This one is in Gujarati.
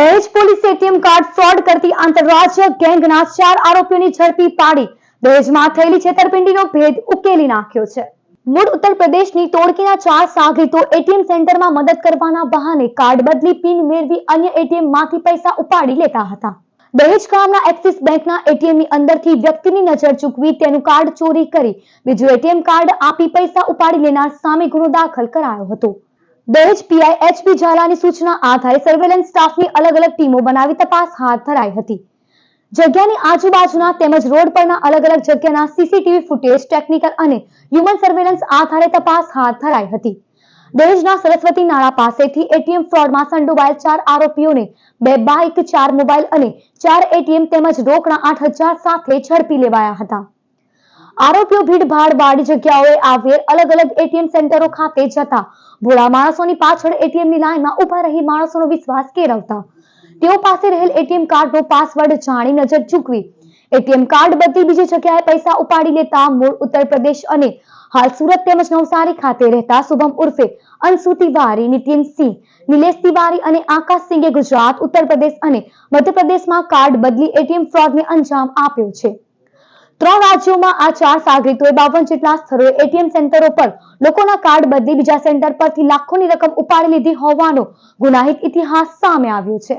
દહેજ પોલીસે એટીએમ કાર્ડ ફ્રોડ કરતી આંતરરાજ્ય ગેંગના ચાર આરોપીઓની ઝડપી પાડી. દહેજમાં થયેલી છેતરપિંડીનો ભેદ ઉકેલી નાખ્યો છે. મૂળ ઉત્તર પ્રદેશની તોડકીના ચાર સાગરીતો એટીએમ સેન્ટરમાં મદદ કરવાના બહાને કાર્ડ બદલી પિન મેળવી અન્ય એટીએમમાંથી પૈસા ઉપાડી લેતા હતા. દહેજ ગામના એક્સિસ બેંકના એટીએમની અંદરથી વ્યક્તિની નજર ચૂકવી તેનું કાર્ડ ચોરી કરી. બીજું એટીએમ કાર્ડ આપી પૈસા ઉપાડી લેનાર સામે ગુનો દાખલ કરાયો હતો. દહેજ પીઆઈ એચપી ઝાલાની સૂચના આધારે સર્વેલન્સ સ્ટાફની અલગ અલગ ટીમો બનાવી તપાસ હાથ ધરાઈ હતી. જગ્યાની આજુબાજુના તેમજ રોડ પરના અલગ અલગ જગ્યાના સીસીટીવી ફૂટેજ ટેકનિકલ અને હ્યુમન સર્વેલન્સ આધારે તપાસ હાથ ધરાઈ હતી. દહેજના સરસ્વતી નાળા પાસેથી એટીએમ ફ્રોડમાં સંડોવાયેલ ચાર આરોપીઓને બે બાઇક, ચાર મોબાઈલ અને ચાર એટીએમ તેમજ રોકડા આઠ હજાર સાથે ઝડપી લેવાયા હતા. આરોપીઓ ભીડભાડ વાળી જગ્યાઓએ આવેલ અલગ અલગ એટીએમ સેન્ટરો ખાતે જતા ભોળા માણસોની પાછળ એટીએમની લાઈનમાં ઊભા રહી માણસોનો વિશ્વાસ કેળવતા. તેઓ પાસે રહેલ એટીએમ કાર્ડનો પાસવર્ડ જાણી નજર ચૂકવી. એટીએમ કાર્ડ બદલી બીજી જગ્યાએ પૈસા ઉપાડી લેતા મૂળ ઉત્તર પ્રદેશ અને હાલ સુરત તેમજ નવસારી ખાતે રહેતા શુભમ ઉર્ફે અંશુ તિવારી, નીતિન સિંહ, નિલેશ તિવારી અને આકાશ સિંઘે ગુજરાત, ઉત્તર પ્રદેશ અને મધ્યપ્રદેશમાં કાર્ડ બદલી એટીએમ ફ્રોડને અંજામ આપ્યો છે. ત્રણ રાજ્યોમાં આ ચાર સાગરીતોએ બાવન જેટલા સ્થળોએ એટીએમ સેન્ટરો પર લોકોના કાર્ડ બદલી બીજા સેન્ટર પરથી લાખોની રકમ ઉપાડી લીધી હોવાનો ગુનાહિત ઇતિહાસ સામે આવ્યો છે.